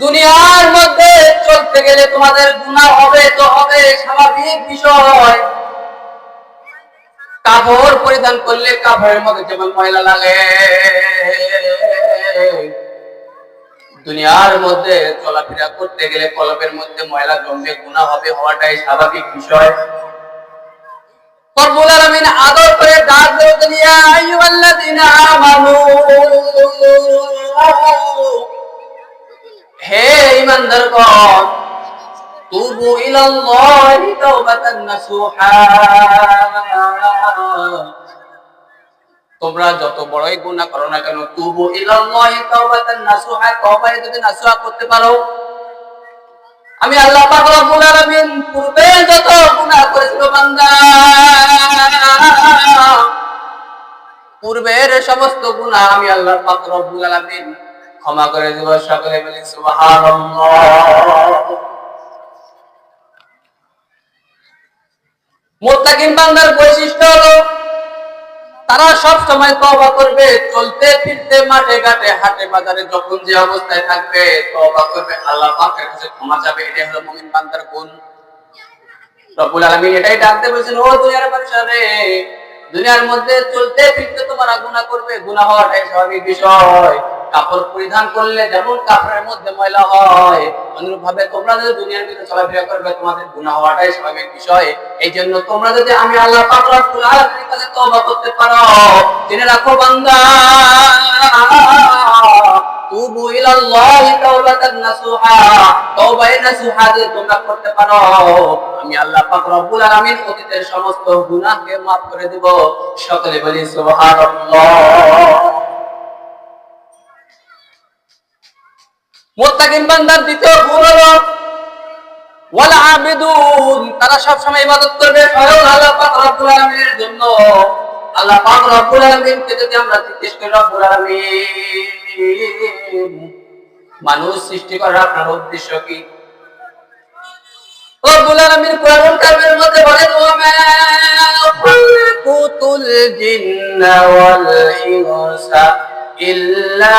দুনিয়ার মধ্যে চলতে গেলে তোমাদের গুনাহ হবে, তো হবে স্বাভাবিক বিষয়। কাপড় পরিধান করলে কাপড়ের মধ্যে যেমন ময়লা লাগে। দুনিয়ার মধ্যে চলাফেরা করতে গেলে কলবের মধ্যে ময়লা জমবে, গুনাহ হবে হওয়াটাই স্বাভাবিক বিষয়। আদর করে ইমানদারগণ তুবু ইলাল্লাহি তাওবাতান নাসুহা। তোমরা যত বড়ই গুনাহ করো না কেন, তুবু ইলাল্লাহি তাওবাতান নাসুহা, তওবায় যদি নাসুহা করতে পারো, আমি আল্লাহ পাক রব্বুল আলামিন পূর্বে যত গুনাহ করেছিল বান্দা, পূর্বের সমস্ত গুনাহ আমি আল্লাহ পাক রব্বুল আলামিন ক্ষমা করে দেব সকলে সুবহানাল্লাহ। মুত্তাকিন বান্দার বৈশিষ্ট্য হলো, তারা সব সময় তওবা করবে, চলতে ফিরতে মাঠে ঘাটে হাটে বাজারে যখন যে অবস্থায় থাকবে, তওবা করবে, আল্লাহ পাকের কাছে ক্ষমা চাবে, এটাই হলো মুমিন বান্দার গুণ। রব্বুল আলামিন এটাই ডাকতে বলেছেন, ও দুনিয়ার মানুষরে দুনিয়ার মধ্যে চলতে ফিরতে তোমরা গুনাহ করবে, গুনাহ হওয়াটাই স্বাভাবিক বিষয়। কাপড় পরিধান করলে যেমন কাপড়ের মধ্যে ময়লা হয় অনুরূপ ভাবে তোমরা যদি দুনিয়ার ভিতরে চলাফেরা করবে, তোমাদের গুনাহ হওয়াটাই স্বাভাবিক বিষয়। এই জন্য তোমরা যদি আমি আল্লাহ করতে পারো, জেনে রাখো বান্দা সমস্ত গুনাহকে maaf করে দেব। সকলে বলি সুবহানাল্লাহ। বান্দার দ্বিতীয় গুণ হলো তারা ইবাদত করবে, স্বয়ং আল্লাহ পাক রব্বুল আলামিনের জন্য। আল্লাহ পাক রব্বুল আলামিনকে যদি আমরা জিজ্ঞেস করি, রব্বুল আলামিন, মানুষ সৃষ্টি করার আপনার উদ্দেশ্য কি? রব্বুল আলামিন কোরআন কারিমের মধ্যে জিন্না ওয়াল ইনসা ইল্লা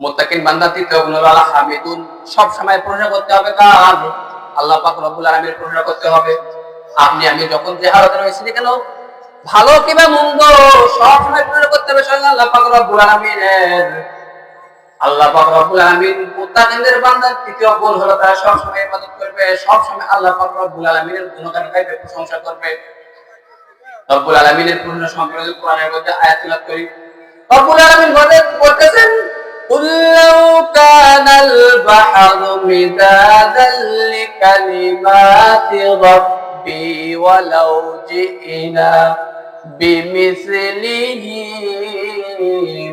মুত্তাকিন বান্দা, তৃতীয় গুণ হলো আল্লাহ হামিদুন। সব সময় প্রশংসা করতে হবে কার? আল্লাহ পাক রব্বুল আলামিনের প্রশংসা করতে হবে। আপনি, আমি যখন যে হালতে রয়েছি কেন? ভালো কিংবা মন্দ? সব সময় প্রশংসা করতে হবে স্বয়ং আল্লাহ পাক রব্বুল আলামিনের। আল্লাহ পাক রব্বুল আলামিন মুত্তাকিনদের বান্দার তৃতীয় গুণ হলো তারা সব সময় ইবাদত করবে। সব সময় আল্লাহ পাক রব্বুল আলামিনের গুণগান গাইবে, প্রশংসা করবে। রব্বুল আলামিনের পূর্ণ সম্পর্কে কোরআনের মধ্যে আয়াত তিলাওয়াত করি। রব্বুল আলামিন বলে বলতেছেন قل لو كان البحر مدادا لكلمات ربي ولو جئنا بمثله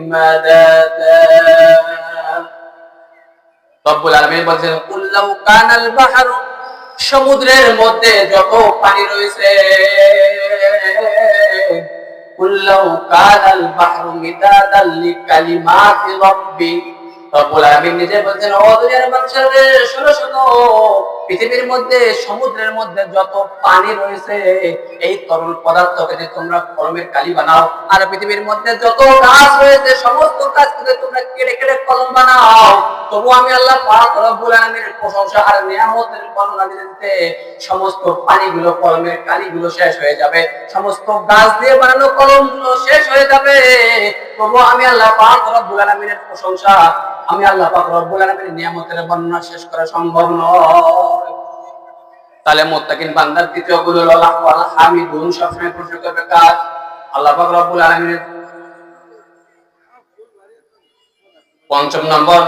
مددا রব্বুল আলামিন বলছেন কুল লাউ কানাল বাহরু সমুদ্রের মধ্যে যত পানি রয়েছে কুল লাউ কানাল বাহরু মিদাদাল লিকালিমাতি রাব্বি রব্বুল আলামিন নিজে বলছেন, ও দুনিয়ার মানুষের শোনো শোনো। পৃথিবীর মধ্যে, সমুদ্রের মধ্যে যত পানি রয়েছে, এই তরল পদার্থকে যে তোমরা কলমের কালি বানাও, আর পৃথিবীর মধ্যে যত গাছ রয়েছে, সমস্ত গাছকে তোমরা কেটে কেটে কলম বানাও। তবু আমি আল্লাহ পাক প্রশংসা আর নিয়ামতের বর্ণনা দিতে সমস্ত পানিগুলো কলমের কালিগুলো শেষ হয়ে যাবে। সমস্ত গাছ দিয়ে বানানো কলমগুলো শেষ হয়ে যাবে। তবু আমি আল্লাহ পাক রব্বুল প্রশংসা, আমি আল্লাহ পাক রব্বুল আলামিনের নিয়ামতের বর্ণনা শেষ করা সম্ভব নয়। তাহলে মুত্তাকিন বান্দার দ্বিতীয়গুলো আল্লাহ ওয়াল হামিদুন, সবসময় প্রশংসা করবে কাজ আল্লাহ পাক রব্বুল আলামিনের। পঞ্চম নম্বর,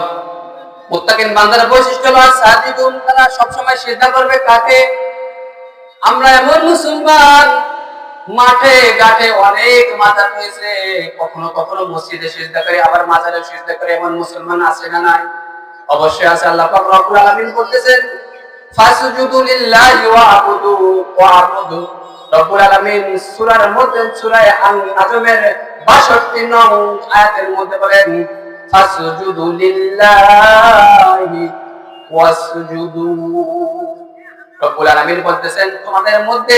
মুত্তাকিন বান্দার বৈশিষ্ট্য হলো সাজিদুন তারা সবসময় সিজদা করবে কাকে? আমরা এমন মুসলমান, মাঠে ঘাটে অনেক মাজার হয়েছে কখনো কখনো মসজিদে সিজদা করে, আবার মাজারে সিজদা করে, এমন মুসলমান আছে না নাই? অবশ্যই আছে, আল্লাহ পাক রব্বুল আলামিন বলতেছেন রব্বুল আলামিন সূরার মধ্যে সূরা আজমের 62 নং আয়াতের মধ্যে বলেন রব্বুল আলামিন বলতেছেন, তোমাদের মধ্যে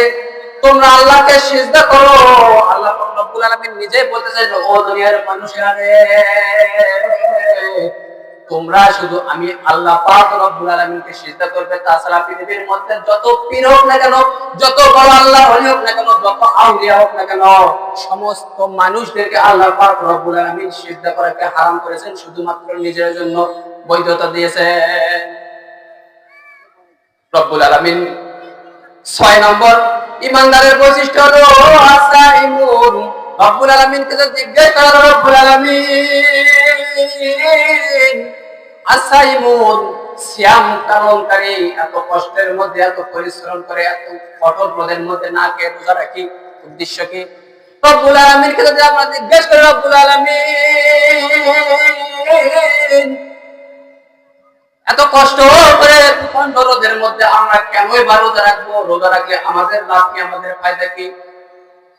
তোমরা আল্লাহকে সিজদা করো। আল্লাহ রব্বুল আলামিন নিজেই বলতেছেন, ও দুনিয়ার মানুষেরা রে তোমরা শুধু আমি আল্লাহ পাক রব্বুল আলামিনকে সিজদা করবে, তাছাড়া পৃথিবীর মধ্যে যত পীর হোক না কেন, যত বড় আল্লাহ ওলি হোক না কেন, যত আউলিয়া হোক না কেন, সমস্ত মানুষদেরকে আল্লাহ পাক রব্বুল আলামিন সিজদা করাকে হারাম করেছেন, শুধুমাত্র নিজের জন্য বৈধতা দিয়েছে। রব্বুল আলামিন ছয় নম্বর, ইমানদারের বৈশিষ্ট্য হলো আসাইমুন রব্বুল আলামিনকে যদি জিজ্ঞেস করা, রব্বুল আলামিন আসাইমুন শ্যাম কারণকারী, এত কষ্টের মধ্যে, এত পরিশ্রম করে, এত কঠোর রোদের মধ্যে না কে রোজা রাখি, উদ্দেশ্য কি? রব্বুল আলামিনকে যদি আমরা জিজ্ঞেস করি, রব্বুল আলামিন, এত কষ্ট করে প্রচণ্ড রোদের মধ্যে আমরা কেনই বা রোজা রাখব? রোজা রাখলে আমাদের লাভ কি, আমাদের ফায়দা কি?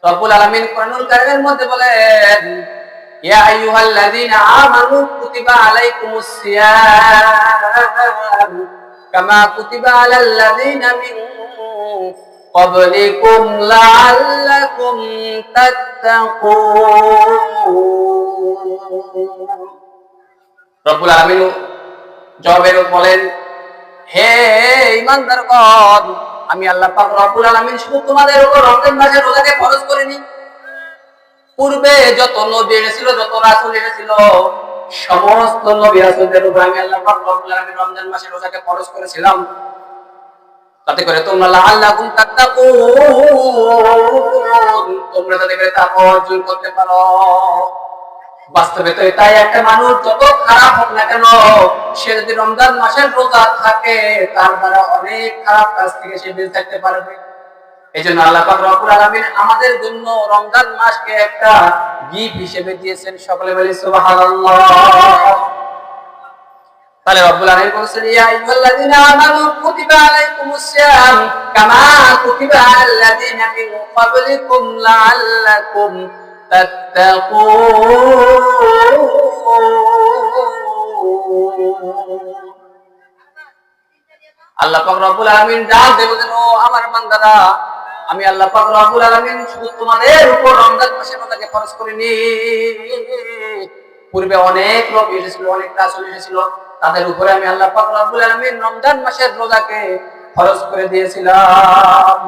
রব্বুল আলামিন কোরআনুল কারীমের মধ্যে বলেন ইয়া আইয়ুহাল্লাযীনা আমানু কুতিবা আলাইকুমুস সিয়াম কামা কুতিবা আলাল্লাযীনা মিন قبلكم لعلكم تتقون রব্বুল আলামিন জবাবে বলেন হে ইমানদারগণ আমি আল্লাহ পাক রব্বুল আলামিন শুধু তোমাদের উপর রমজান মাসের রোজাকে ফরজ করিনি। পূর্বে যত নবী এসেছিল, যত রাসূল এসেছিল, সমস্ত নবী রাসূলদের উপর আমি আল্লাহ পাক রব্বুল আলামিন রমজান মাসের রোজাকে ফরজ করেছিলাম। তাতে করে তোমরা লাআল্লাকুম তাত্তাকুন, তোমরা তাতে করে তাকওয়া অর্জন করতে পারো। বাস্তবে তো এটাই একটা মানুষ, যত খারাপ হোক না কেন, সে যদি রমজান মাসের রোজা থাকে, তার দ্বারা অনেক খারাপ কাজ থেকে সে বেঁচে থাকতে পারবে। এই জন্য আল্লাহ পাক রব্বুল আলামিন আমাদের জন্য রমজান মাসকে একটা গিফট হিসেবে দিয়েছেন। সকলে বলি, সুবহানাল্লাহ। তাহলে রব্বুল আলামিন বলেছেন, ইয়া আইয়ুহাল্লাযীনা আমানু কুতিবা আলাইকুমুস সিয়াম কামা কুতিবা আলাল্লাযীনা মিন ক্বাবলিকুম লাআল্লাকুম আল্লাহ আমার বান্দারা, আমি আল্লাহ শুধু তোমাদের উপর রমজান মাসের করিনি পূর্বে অনেক লোক এসেছিল, অনেক এসেছিল, তাদের উপরে আমি আল্লাহ পাক রব্বুল আলামিন রমজান মাসের রোজাকে ফরজ করে দিয়েছিলাম।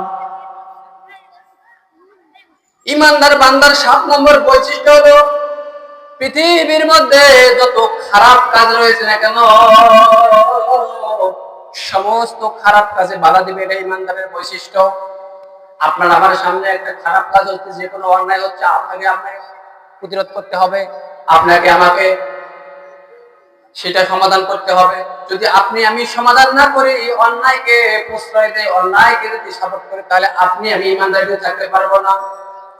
ইমানদার বান্দার সাত নম্বর বৈশিষ্ট্য হলো, পৃথিবীর মধ্যে যত খারাপ কাজ রয়েছে না কেন, সমস্ত খারাপ কাজে বাধা দিবে এটা ইমানদারের বৈশিষ্ট্য। আপনার আমার সামনে একটা খারাপ কাজ হচ্ছে, যে কোনো অন্যায় হচ্ছে, আপনাকে আপনাকে প্রতিরোধ করতে হবে, আপনাকে আমাকে সেটা সমাধান করতে হবে। যদি আপনি আমি সমাধান না করি, এই অন্যায়কে প্রশ্রয় দেয়, অন্যায়কে যদি সাপোর্ট করে, তাহলে আপনি আমি ইমানদার থাকতে পারব না।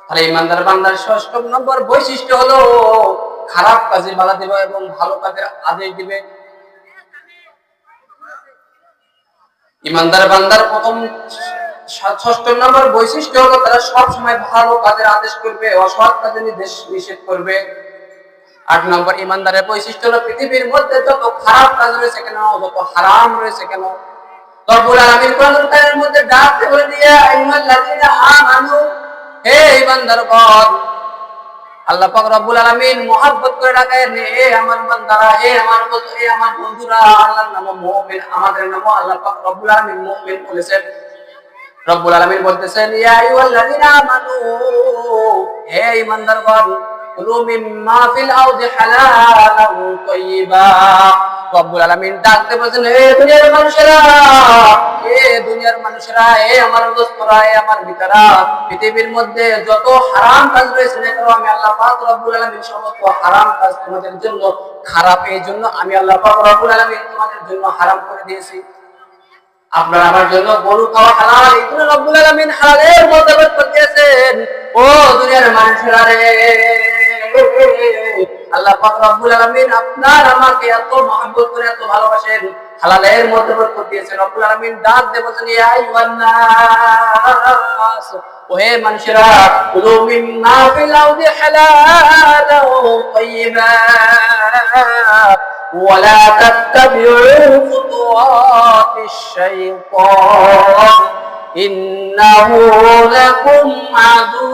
তাহলে ইমানদার বান্দার ষষ্ঠ নম্বর বৈশিষ্ট্য হলো, খারাপ কাজে বাধা দিবে এবং ভালো কাজের আদেশ দিবে। ইমানদার বান্দার প্রথম ষষ্ঠ নম্বর বৈশিষ্ট্য হলো, তারা সব সময় ভালো কাজের আদেশ করবে, অসৎ কাজে নির্দেশ নিষেধ করবে। আট নম্বর ইমানদারের বৈশিষ্ট্য হলো, পৃথিবীর মধ্যে যত খারাপ কাজ রয়েছে কেন, যত হারাম রয়েছে কেন, রব্বুল আলামিন কোরআনের মধ্যে ডাকতে বলে দিয়ে, আইয়ুহাল্লাযীনা আমানু হে পথ। আল্লাহ পাক রব্বুল আলামিন মোহাব্বত করে ডাকেন এ আমার বান্দারা এ আমার বন্ধু এ আমার বন্ধুরা, আল্লাহর নাম মুমিন, আমাদের নাম আল্লাহ পাক রব্বুল আলামিন মুমিন বলেছেন। রব্বুল আলামিন বলতেছেন, ইয়া আইয়ুহাল্লাযিনা আমানু, হে ইমানদারগণ রব্বুল আলামিন ডাকতে হে দুনিয়ার মানুষেরা, হে দুনিয়ার মানুষেরা, হে আমার দোস্তরা হে আমার পৃথিবীর মধ্যে যত হারাম কাজ রয়েছে আমি আল্লাহ পাক রব্বুল আলামিন সমস্ত হারাম কাজ তোমাদের জন্য খারাপ, এই জন্য আমি আল্লাহ পাক রব্বুল আলামিন তোমাদের জন্য হারাম করে দিয়েছি। আপনার আমার জন্য গরু খাওয়া হালাল জন্য রব্বুল আলামিন হালালের দিয়েছেন ও দুনিয়ার মানুষেরা রে। আল্লাহ পাক রব্বুল আলামিন আপনার আমাকে এত মহব্বত করে এত ভালোবাসেন হালালের মধ্যে বরকত দিয়েছেন রব্বুল আলামিন ডাক দিয়ে বলেছেন ইয়া আইয়ুহান নাস ওহে মানুষেরা কুলু মিম্মা ফিল আরদি হালালান তাইয়্যিবা ولا تتبعوا خطوات الشيطان إنه لكم عدو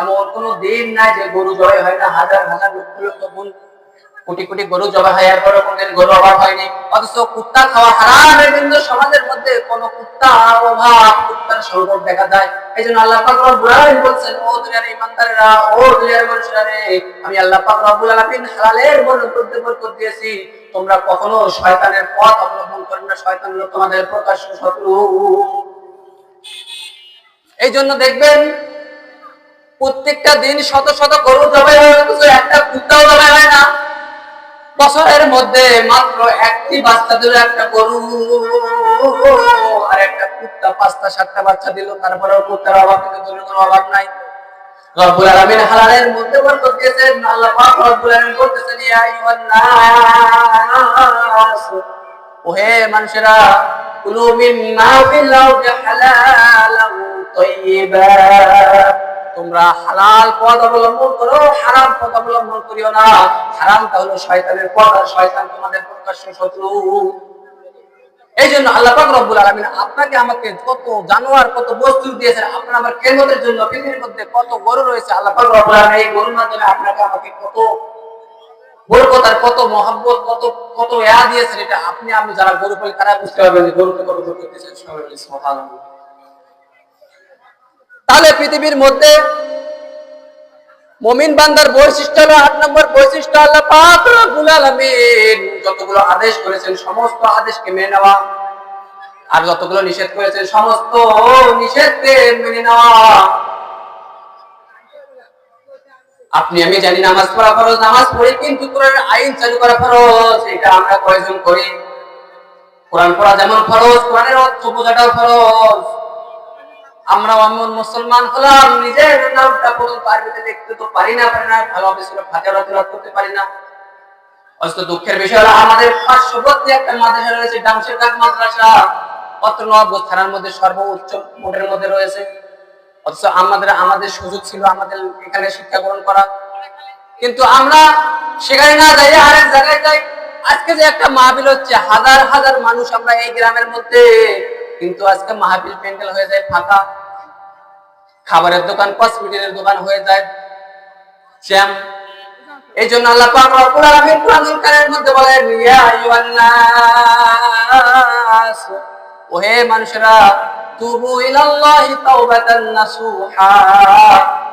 এমন কোন দিন নাই যে গরু জয় হয় না, হাজার হাজার লক্ষ লক্ষ গুণ, কোটি কোটি গরু জবা হয়, এরপরে কোনদিন গরু অভাব হয়নি। অথচ কুত্তা খাওয়া হারামের জন্য সমাজের মধ্যে কোন কুত্তা অভাব, কুত্তার সংকট দেখা যায় এই জন্য আল্লাহ পাক রব্বুল আলামিন বলছেন, ও দুনিয়ার ইমানদারেরা ও দুনিয়ার মানুষরা রে, আমি আল্লাহ পাক রব্বুল আলামিন হালালের বরকত বরকত দিয়েছি। তোমরা কখনো শয়তানের পথ অবলম্বন করবে না, শয়তান হলো তোমাদের প্রকাশ্য শত্রু। এই জন্য দেখবেন প্রত্যেকটা দিন শত শত গরু জবাই হয় একটা কুত্তাও জবাই হয় না। বছরের মধ্যে মাত্র একটি বাচ্চা দিল একটা গরু, আর একটা কুত্তা, পাঁচটা, সাতটা বাচ্চা দিল। তারপরেও কুত্তার অভাব কিন্তু গরুর কোনো অভাব নাই। রব্বুল আলামিন হালালের মধ্যে আল্লাহ পাক রব্বুল আলামিন ইয়া আইয়ুহান নাস ওহে মানুষেরা, কুলু মিম্মা ফিল আরদি তাইয়্যিবা তোমরা হালাল পথ অবলম্বন করো, হারাম পথ অবলম্বন করিও না। হারামটা হলো শয়তানের পথ আর শয়তান তোমাদের প্রকাশ্য শত্রু। এই জন্য আল্লাহ পাক রব্বুল আপনাকে আমাকে কত জানোয়ার, কত বস্তু দিয়েছেন, আপনার আমার কেন্দ্রের জন্য পৃথিবীর মধ্যে কত গরু রয়েছে, আল্লাহ পাক রব্বুল এই গরুর মাধ্যমে আপনাকে আমাকে কত বরকত আর কত মহব্বত, কত কত ইয়া দিয়েছেন, এটা আপনি, আমি যারা গরু পালি তারা বুঝতে পারবেন গরুকে কত দিয়েছেন। সুবহানাল্লাহ। তাহলে পৃথিবীর মধ্যে মমিন বান্দার বৈশিষ্ট্য হলো আট নম্বর বৈশিষ্ট্য আল্লাহ পাক রব্বুল যতগুলো আদেশ করেছেন, সমস্ত আদেশকে মেনে নেওয়া। আর যতগুলো নিষেধ করেছেন, সমস্ত নিষেধকে মেনে নেওয়া। আপনি, আমি জানি নামাজ পড়া ফরজ, নামাজ পড়ি, কিন্তু কোরআনের আইন চালু করা ফরজ, এটা আমরা কয়জন করি? কোরআন পড়া যেমন ফরজ, কোরআনের অর্থ বোঝাটাও ফরজ। আমরা এমন মুসলমান হলাম, নিজের নামটা পড়তে পারবিতে দেখতে তো পারি না পারি না, ভালোভাবে সুরা ফাতিহা তেলাওয়াত করতে পারি না। অথচ দুঃখের বিষয় হলো, আমাদের পার্শ্ববর্তী একটা মাদ্রাসা রয়েছে ডামশের কাক মাদ্রাসা। অত্র থানার মধ্যে সর্বোচ্চ মোটের মধ্যে রয়েছে। অথচ আমাদের আমাদের সুযোগ ছিল আমাদের এখানে শিক্ষা গ্রহণ করা। কিন্তু আমরা সেখানে না যাই আরেক জায়গায় যাই, আজকে যে একটা মাহবিল হচ্ছে, হাজার হাজার মানুষ আমরা এই গ্রামের মধ্যে কিন্তু আজকে মাহবিল প্যান্ডেল হয়ে যায় ফাঁকা। খাবারের দোকান, কসমেটিকের দোকান হয়ে যায়। জ্যাম এই জন্য আল্লাহ পাক রব্বুল আলামিন কোরআনুল কারীমের মধ্যে বলেন, ইয়া আইয়ুহান নাস ওহে মানুষেরা, তুবু ইলাল্লাহি তাওবাতান নাসুহা।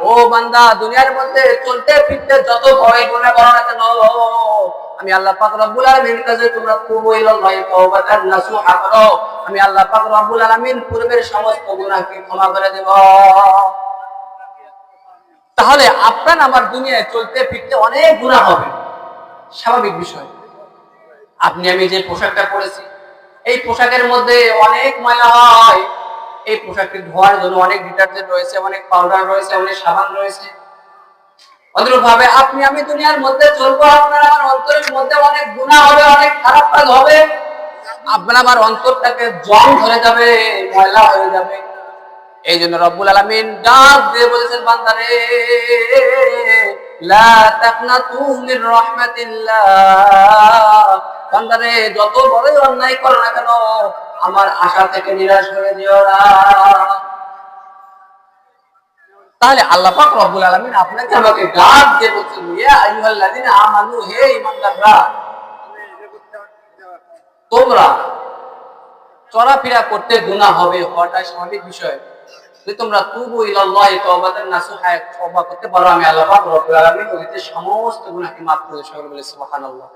ও বান্দা, দুনিয়ার মধ্যে চলতে ফিরতে যত ভয়, গুনাহ করো না কেন আমি আল্লাহ পাক রব্বুল আলামিনের কাছে তোমরা তুবু ইলাল্লাহি তাওবাতান নাসুহা করো। আমি আল্লাহ পাক রব্বুল আলামিন পূর্বের সমস্ত গুনাহকে ক্ষমা করে দেব। তাহলে আপনার আমার দুনিয়ায় চলতে ফিরতে অনেক গুণা হবে। স্বাভাবিক বিষয়। আপনি, আমি যে পোশাকটা পরেছি, এই পোশাকের মধ্যে অনেক ময়লা হয়। এই পোশাকটি ধোয়ার জন্য অনেক ডিটারজেন্ট রয়েছে, অনেক পাউডার রয়েছে, অনেক সাবান রয়েছে। অনুরূপ আপনি, আমি দুনিয়ার মধ্যে চলবো, আপনার আমার অন্তরের মধ্যে অনেক গুণা হবে, অনেক খারাপ কাজ হবে। আপনার আমার অন্তরটাকে ধরে যাবে, ময়লা হয়ে যাবে। এই জন্য রব্বুল আলামিন ডাক দিয়ে বলেছেন, বান্দারে যত অন্যায় করো না কেন, আমার আশা থেকে নিরাশ হয়ে যেও না। তাহলে আল্লাহ পাক রব্বুল আলামিন আপনাকে আমাকে ডাক দিয়ে আইয়ুহাল্লাযিনা আমানু, হে তোমরা চলাফেরা করতে গুনাহ হবে হওয়াটাই স্বাভাবিক বিষয়। যদি তোমরা তুবু ইলাল্লাহি তাওবাতান নাসুহা তওবা করতে পারো। আমি আল্লাহ পাক রব্বুল সমস্ত গুনাহকে মাফ করে সকল বলে, সুবহানাল্লাহ।